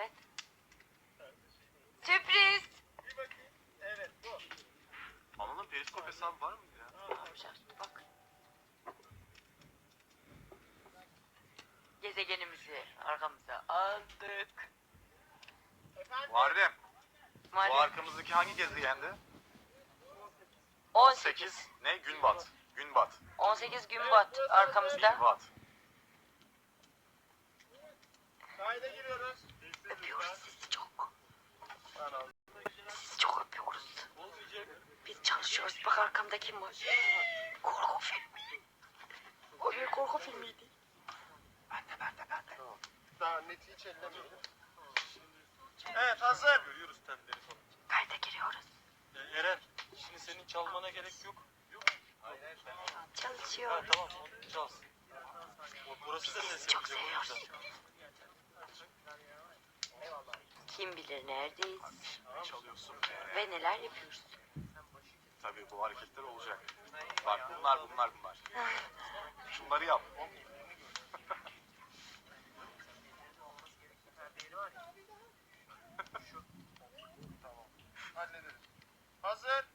Evet. Sürpriz. Evet bu. Anıl'ın periskop hesabı var mıydı ya? Yapacağız. Bak. Gezegenimizi arkamıza aldık. Efendim? Muharrem. Bu arkamızdaki hangi gezegendi? 18. 8. Ne? Günbat. Günbat. 18 gün bat arkamızda. Günbat. Kayda giriyoruz. Öpüyoruz sizi çok. Sizi çok öpüyoruz. Biz çalışıyoruz. Bak arkamda kim var? Korku filmi. O bir korku filmiydi. Daha neti hiç ellemeyelim. Evet hazır. Görüyoruz tenleri falan. Kayda giriyoruz. Eren, şimdi senin çalmana gerek yok. Yok. Ha, tamam, onu çalsın. Burası da ses Çok seviyoruz. Kim bilir neredeyiz Ne çalıyorsun? ve neler yapıyoruz. Tabii bu hareketler olacak. Bak bunlar bunlar bunlar. Şunları yap. Hallederiz. Hazır.